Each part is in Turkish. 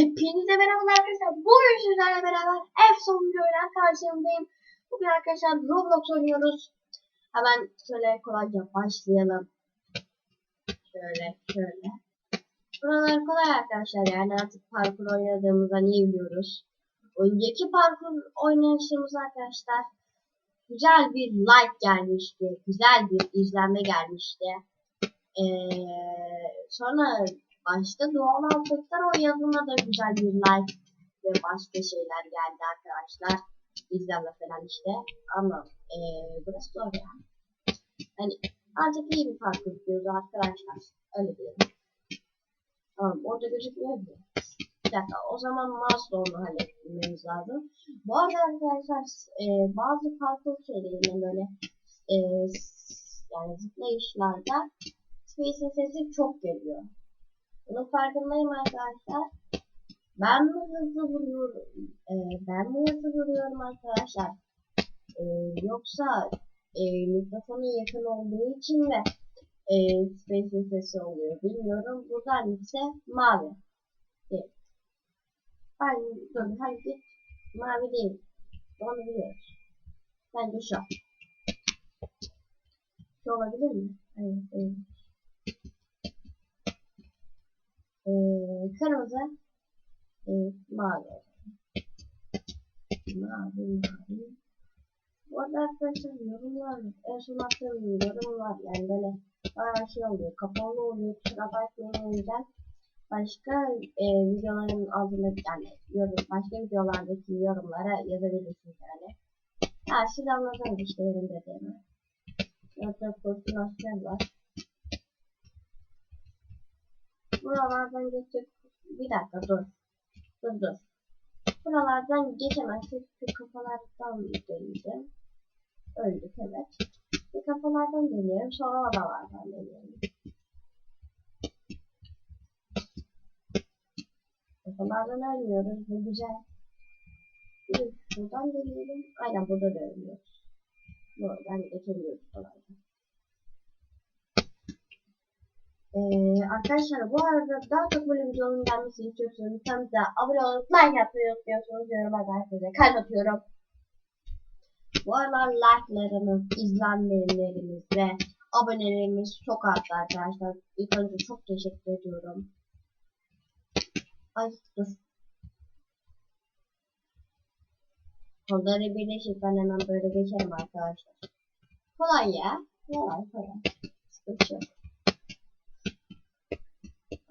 Hepinize merhaba arkadaşlar. Bugün sizlerle beraber ev son videoyla karşınızdayım. Bugün arkadaşlar Roblox oynuyoruz. Hemen şöyle kolayca başlayalım. Şöyle şöyle. Buralar kolay arkadaşlar yani artık parkur oynadığımızdan iyi biliyoruz. Önceki parkur oynayışımız arkadaşlar güzel bir like gelmişti. Güzel bir izlenme gelmişti. Ee, sonra başta doğal afetler oynadığında da güzel bir like ve başka şeyler geldi arkadaşlar. İzlenme falan işte. Ama ee, burası ya. Yani artık iyi bir fark yapıyoruz arkadaşlar. Öyle diyelim. Tamam orada gözükmüyor mu? Bir dakika o zaman Maslow'u halletmemiz lazım. Bu arada arkadaşlar e, bazı parkur şeylerinde böyle e, yani zıplayışlarda Space'in sesi çok geliyor. Bunun farkındayım arkadaşlar. Ben mi hızlı vuruyorum? E, ben mi hızlı vuruyorum arkadaşlar? E, yoksa e, mikrofonu yakın olduğu için mi e, Space'in sesi oluyor bilmiyorum. Buradan ise mavi. Evet. Ben dur hangi mavi değil. Onu biliyoruz. Bence şu. Şu olabilir mi? Evet, evet. Ee, kırmızı e, mavi. Mavi mavi. Bu arada arkadaşlar yorumlar en son attığım yorum var. Yani böyle bayağı şey oluyor kapalı oluyor. Kusura bakmayın başka e, videoların altında yani yorum, başka videolardaki yorumlara yazabilirsiniz yani. Ya siz anladınız işte benim dediğimi. Yoksa koordinasyon var. Buralardan geçecek. Bir dakika dur. Dur dur. Buralardan geçemezsek şu kafalardan deneyeceğim. Öldük evet. Bir kafalardan deneyelim. Sonra oralardan deneyelim. Kafalardan ölmüyoruz. Bu güzel. Bir şuradan deneyelim. Aynen burada da ölmüyoruz. Buradan geçemiyoruz falan. Ee, arkadaşlar bu arada daha çok böyle videonun gelmesini istiyorsanız kanalımıza abone olup like atmayı unutmuyorsunuz. Yoruma herkese kalp. Bu aralar like'larımız, izlenmelerimiz ve abonelerimiz çok arttı arkadaşlar. İlk önce çok teşekkür ediyorum. Ay dur. Kolları birleşip ben hemen böyle geçerim arkadaşlar. Kolay ya. Kolay kolay. Sıkıntı yok.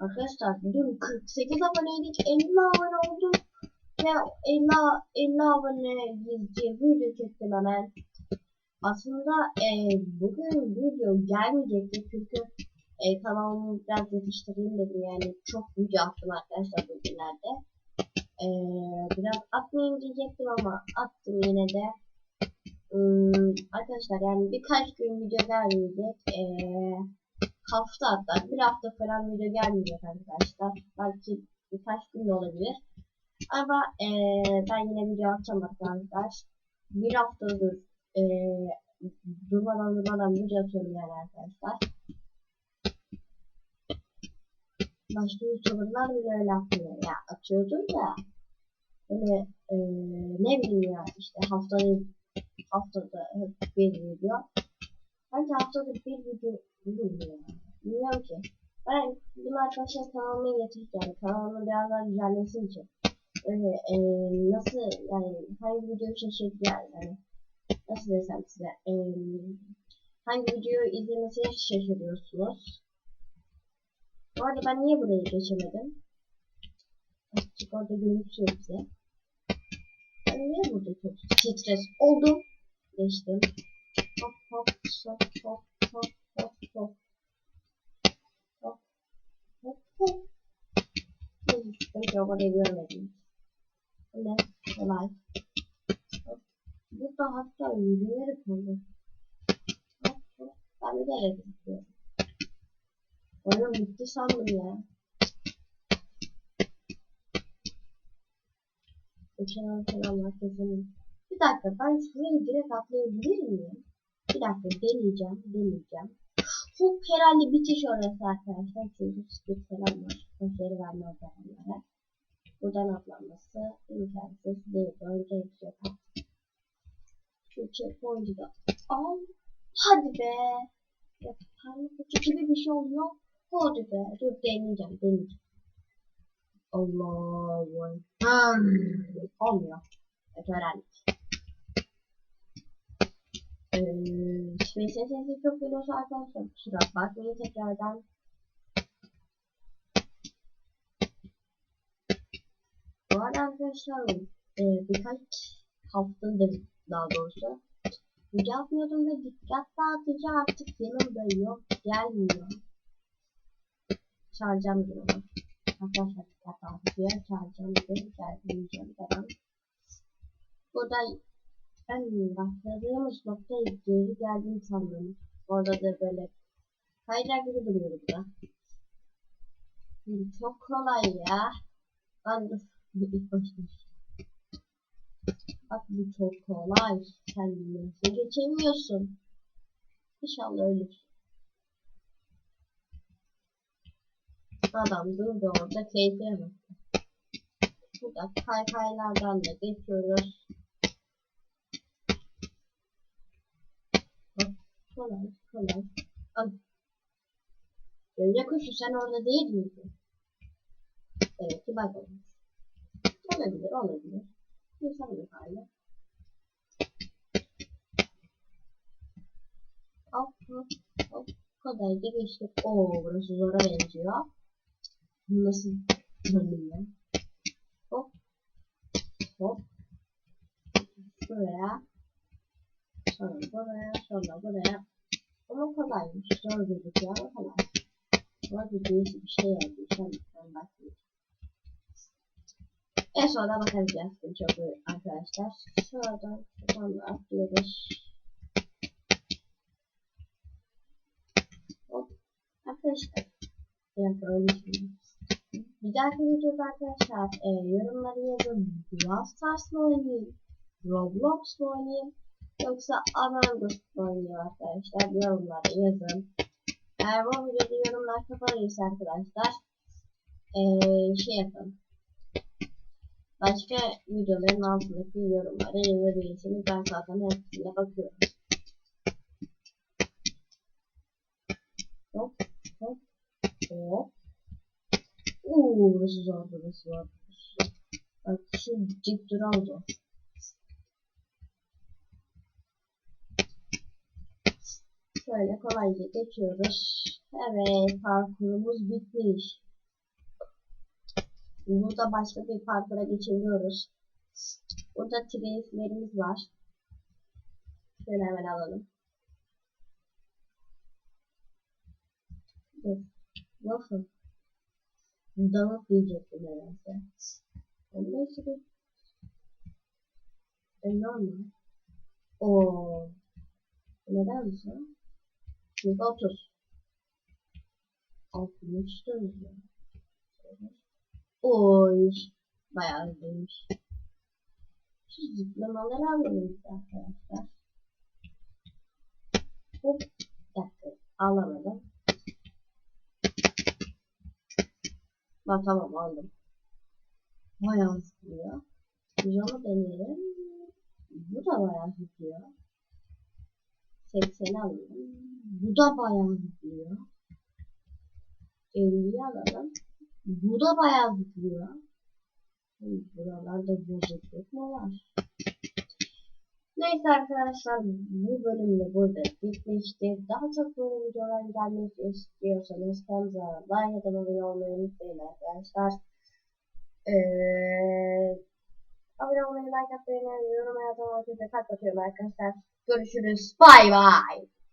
Arkadaşlar bugün 48 aboneydik 50 abone olduk ve 50, 50 abone gizli video çektim hemen. Aslında e, bugün video gelmeyecekti çünkü e, kanalımı biraz yetiştireyim dedim yani çok video attım arkadaşlar bugünlerde. E, biraz atmayayım diyecektim ama attım yine de. Hmm, arkadaşlar yani birkaç gün video gelmeyecek. Eee hafta hatta bir hafta falan video gelmeyecek arkadaşlar. Belki birkaç gün de olabilir. Ama e, ben yine video atacağım arkadaşlar. Bir haftadır e, durmadan durmadan video atıyorum yani arkadaşlar. Başka youtuberlar bile öyle atmıyor. Ya atıyordum da böyle e, ne bileyim ya işte haftada haftada hep bir video. Bence haftada bir video bilmiyorum. Bilmiyorum ki. Ben bunu arkadaşlar kanalıma yani kanalımı biraz daha düzenlesin için. Öyle e, nasıl yani hangi videoyu şaşırtacağız yani nasıl desem size e, hangi videoyu izlemesini şaşırıyorsunuz. Bu arada ben niye buraya geçemedim? Açık orada görüntüsü yok bize. Ben niye burada çok stres oldum? Geçtim. Hop hop hop hop hop hop hop. Hop hop hop. Belki o kadar görmedim. Öyle kolay. Hop. Burada hatta yürüyerek oldu. Hop hop. Ben bir de gidiyorum. Oyun bitti sandım ya. Geçen hafta merkezinin. Bir dakika ben şuraya direkt atlayabilir miyim? Bir dakika deneyeceğim, deneyeceğim. Hop herhalde bitiş orası arkadaşlar. Çünkü split falan var. Konşeri vermez onlara. Buradan atlanması imkansız değil. Önce yapacak. Şu checkpoint'i de al. Hadi be. Ya parmak gibi bir şey oluyor. Hadi be. Dur deneyeceğim deneyeceğim. Allah Ekber. Olmuyor. Evet öğrendik. Ee, şimdi sesinizi çok geliyorsa arkadaşlar kusura bakmayın tekrardan. Bu arada arkadaşlar e, birkaç haftadır daha doğrusu yapmıyordum ve dikkat dağıtıcı artık yanımda yok gelmiyor. Çağıracağım bir onu. Arkadaşlar dikkat dağıtıcıya çağıracağım bir gelmeyeceğim falan. Burada en başladığımız noktaya geri geldiğim sandım. Orada da böyle kayacak gibi duruyor burada. Şimdi çok kolay ya. Ben de ilk başta. Bak bu çok kolay. Sen nasıl geçemiyorsun? İnşallah ölür. Adam durdu orada keyfe bak. Burada kaykaylardan da geçiyoruz. Bak kolay kolay. Al. Öyle kuşu sen orada değil miydin? Evet ki bak olmuş. Olabilir olabilir. İnsanlık hali. Hop hop hop. Kolayca geçtik. Oo burası zora benziyor. Nasıl döndüm ben? Hop. Hop. Buraya. Sonra buraya. Sonra buraya. Ama kolaymış. Zor gözüküyor ama kolay. Bir değişik bir şey yazıyor. Şu an ben bakmayayım. En sonunda bakarız yazdım çok arkadaşlar. Şuradan şuradan da atlıyoruz. Hop. Arkadaşlar. Biraz ölmüşüm. Bir dahaki videoda arkadaşlar e, yorumları yazın. Brawl Stars mı oynayayım? Roblox mu oynayayım? Yoksa mu oynayayım arkadaşlar? Yorumlara yazın. Eğer bu videoda yorumlar kapalıysa arkadaşlar e, şey yapın. Başka videoların altındaki yorumlara yazabilirsiniz. Ben zaten hepsine bakıyorum. Hop hop hop. Uuu burası zor burası zor. Bak şu dik duran zor. Şöyle kolayca geçiyoruz. Evet parkurumuz bitmiş. Burada başka bir parkura geçebiliyoruz. Burada trace'lerimiz var. Şöyle hemen alalım. Dur. Nasıl? Dalıp diyecektim nedense. Ondan sonra e, normal. Oo. Neden mi sen? Yüzde otuz. Altmış dört. Oy. Bayağı hızlıymış. Şu zıplamaları alalım arkadaşlar. Hop. Dakika. Alamadım. Ha tamam aldım. Bayağı zıplıyor. Biz onu deneyelim. Bu da bayağı zıplıyor. 80 alalım. Bu da bayağı zıplıyor. 50 alalım. Bu da bayağı zıplıyor. Buralarda bozukluk mu var? Neyse arkadaşlar bu bölümde burada bitmiştir. Daha çok böyle videoların gelmesi istiyorsanız kanala like atıp abone olmayı unutmayın arkadaşlar. Ee, abone olmayı, like atmayı, yorum yazmayı kalp atıyorum arkadaşlar. Görüşürüz. Bay bay.